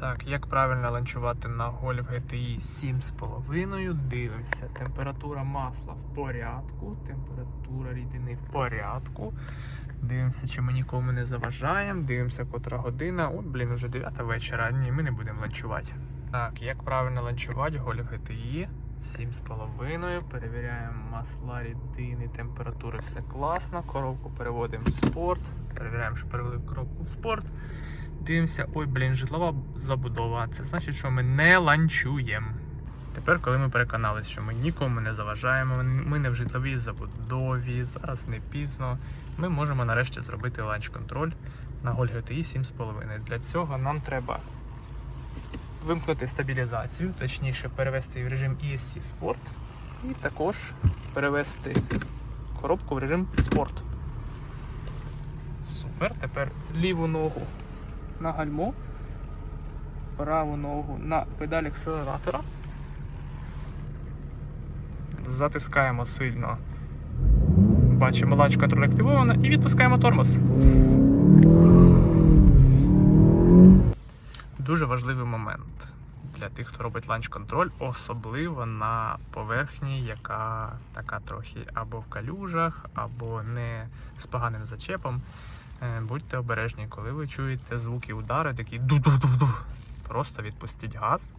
Так, як правильно ланчувати на Golf GTI 7,5. Дивимося. Температура масла в порядку, температура рідини в порядку. Дивимося, чи ми нікому не заважаємо. Дивимося, котра година. От, блін, уже 9 вечора. Ні, ми не будемо ланчувати. Так, як правильно ланчувати Golf GTI 7,5. Перевіряємо масла рідини, температури, все класно. Коробку переводимо в спорт. Перевіряємо, що перевели коробку в спорт. Дивимося, ой, блін, житлова забудова. Це значить, що ми не ланчуємо. Тепер, коли ми переконалися, що ми нікому не заважаємо, ми не в житловій забудові, зараз не пізно, ми можемо нарешті зробити ланч-контроль на Golf GTI 7,5. Для цього нам треба вимкнути стабілізацію, точніше перевести її в режим ESC Sport і також перевести коробку в режим Sport. Супер. Тепер ліву ногу на гальмо, праву ногу на педаль акселератора. Затискаємо сильно. Бачимо, ланч контроль активовано і відпускаємо тормоз. Дуже важливий момент для тих, хто робить ланч-контроль, особливо на поверхні, яка така трохи або в калюжах, або не з поганим зачепом. Е, Будьте обережні, коли ви чуєте звуки удари, такі ду-ду-ду-ду. Просто відпустіть газ.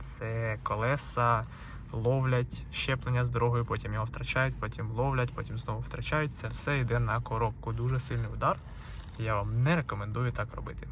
Це колеса ловлять щеплення з дорогою, потім його втрачають, потім ловлять, потім знову втрачають. Це все йде на коробку. Дуже сильний удар. Я вам не рекомендую так робити.